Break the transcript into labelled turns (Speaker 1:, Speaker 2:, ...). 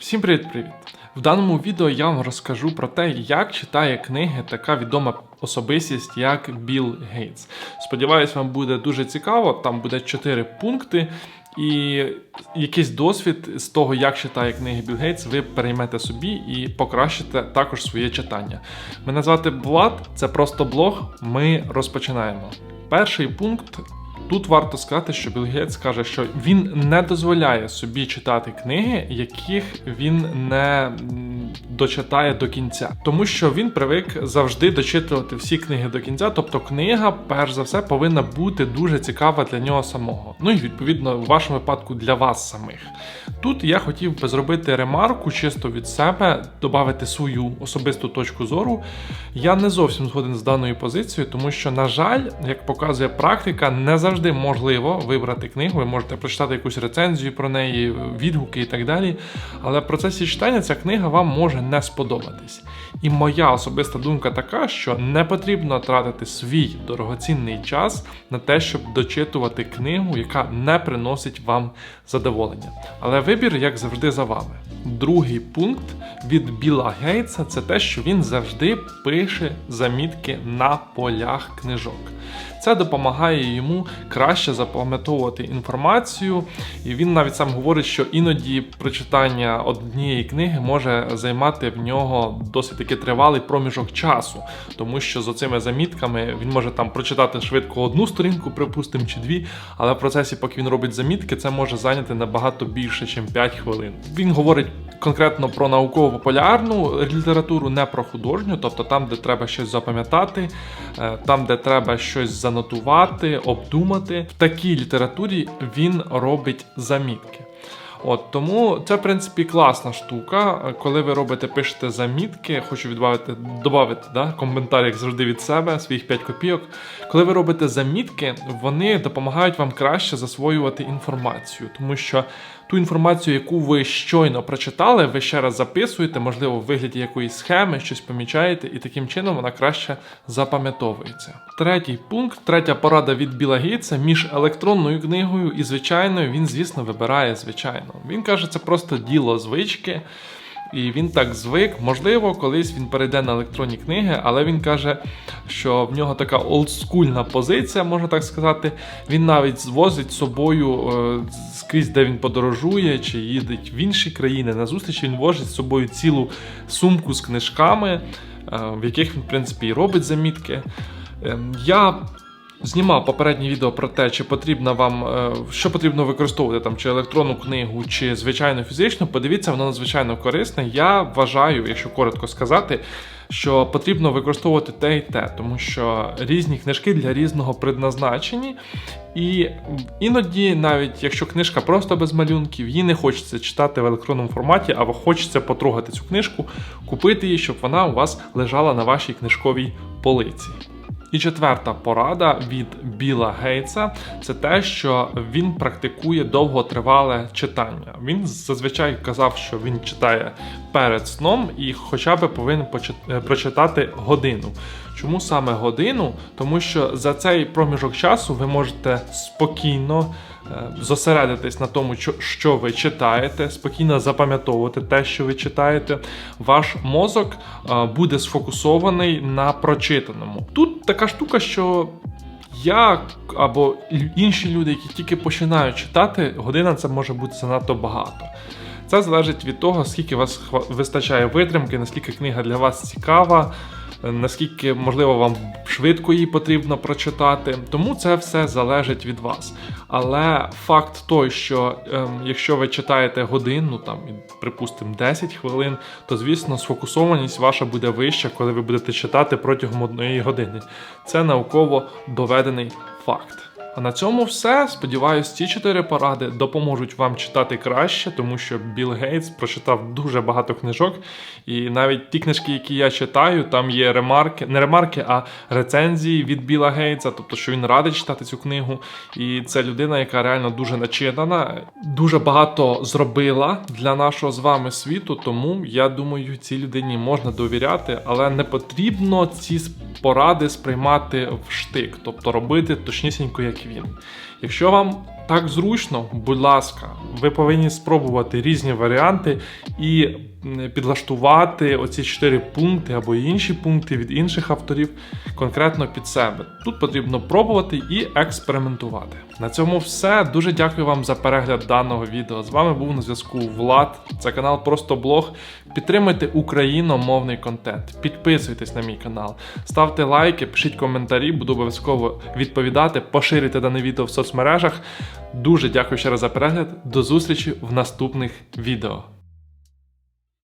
Speaker 1: Всім привіт-привіт! В даному відео я вам розкажу про те, як читає книги така відома особистість, як Білл Гейтс. Сподіваюсь, вам буде дуже цікаво. Там буде 4 пункти, і якийсь досвід з того, як читає книги Білл Гейтс, ви переймете собі і покращите також своє читання. Мене звати Влад, це просто блог. Ми розпочинаємо. Перший пункт Тут варто сказати, що Білл Гейтс каже, що він не дозволяє собі читати книги, яких він не дочитає до кінця, тому що він привик завжди дочитувати всі книги до кінця. Тобто, книга, перш за все, повинна бути дуже цікава для нього самого. Ну і відповідно, в вашому випадку для вас самих. Тут я хотів би зробити ремарку чисто від себе, додати свою особисту точку зору. Я не зовсім згоден з даною позицією, тому що, на жаль, як показує практика, не завжди можливо вибрати книгу. Ви можете прочитати якусь рецензію про неї, відгуки і так далі. Але в процесі читання ця книга вам може не сподобатись. І моя особиста думка така, що не потрібно тратити свій дорогоцінний час на те, щоб дочитувати книгу, яка не приносить вам задоволення. Але вибір, як завжди, за вами. Другий пункт від Біла Гейтса це те, що він завжди пише замітки на полях книжок. Це допомагає йому краще запам'ятовувати інформацію, і він навіть сам говорить, що іноді прочитання однієї книги може займати в нього досить таки тривалий проміжок часу, тому що з оцими замітками він може там прочитати швидко одну сторінку, припустимо, чи дві, але в процесі, поки він робить замітки, це може зайняти набагато більше, ніж 5 хвилин. Він говорить конкретно про науково-популярну літературу, не про художню, тобто там, де треба щось запам'ятати, е, там, де треба щось занотувати, обдумати. В такій літературі він робить замітки. От тому це, в принципі, класна штука. Коли ви робите, пишете замітки, хочу відбавити, додати да, коментар, як завжди від себе, своїх 5 копійок. Коли ви робите замітки, вони допомагають вам краще засвоювати інформацію, тому що ту інформацію, яку ви щойно прочитали, ви ще раз записуєте, можливо, в вигляді якоїсь схеми, щось помічаєте, і таким чином вона краще запам'ятовується. Третій пункт, третя порада від Біла Гейтса між електронною книгою і звичайною, він, звісно, вибирає звичайно. Він каже, це просто діло звички. І він так звик. Можливо, колись він перейде на електронні книги, але він каже, що в нього така олдскульна позиція, можна так сказати. Він навіть звозить з собою е, скрізь, де він подорожує, чи їздить в інші країни. На зустріч він возить з собою цілу сумку з книжками, е, в яких він, в принципі, і робить замітки. Ем, Я знімав попереднє відео про те, чи потрібно вам е, що потрібно використовувати там, чи електронну книгу, чи звичайну фізичну. Подивіться, воно надзвичайно корисне. Я вважаю, якщо коротко сказати, що потрібно використовувати те і те, тому що різні книжки для різного предназначені. І іноді, навіть якщо книжка просто без малюнків, її не хочеться читати в електронному форматі, а хочеться потрогати цю книжку, купити її, щоб вона у вас лежала на вашій книжковій полиці. І четверта порада від Біла Гейтса це те, що він практикує довготривале читання. Він зазвичай казав, що він читає перед сном і хоча б повинен е, прочитати годину. Чому саме годину? Тому що за цей проміжок часу ви можете спокійно зосередитись на тому, що- ви читаєте, спокійно запам'ятовувати те, що ви читаєте. Ваш мозок е, буде сфокусований на прочитаному. Тут така штука, що я або інші люди, які тільки починають читати, година це може бути занадто багато. Це залежить від того, скільки вас вистачає витримки, наскільки книга для вас цікава, е, наскільки, можливо, вам швидко її потрібно прочитати. Тому це все залежить від вас. Але факт той, що ем, якщо ви читаєте годину, там, припустимо, 10 хвилин, то звісно сфокусованість ваша буде вища, коли ви будете читати протягом одної години. Це науково доведений факт. А на цьому все. Сподіваюсь, ці чотири поради допоможуть вам читати краще, тому що Білл Гейтс прочитав дуже багато книжок. І навіть ті книжки, які я читаю, там є ремарки, не ремарки, а рецензії від Біла Гейтса, тобто, що він радить читати цю книгу. І це людина, яка реально дуже начитана, дуже багато зробила для нашого з вами світу. Тому я думаю, цій людині можна довіряти, але не потрібно ці поради сприймати в штик, тобто робити точнісінько, як він. Якщо вам так зручно, будь ласка, ви повинні спробувати різні варіанти і підлаштувати оці чотири пункти або інші пункти від інших авторів конкретно під себе. Тут потрібно пробувати і експериментувати. На цьому все. Дуже дякую вам за перегляд даного відео. З вами був на зв'язку Влад. Це канал Просто Блог. Підтримуйте україномовний контент. Підписуйтесь на мій канал, ставте лайки, пишіть коментарі, буду обов'язково відповідати, поширюйте дане відео в соцмережах. Дуже дякую ще раз за перегляд. До зустрічі в наступних відео.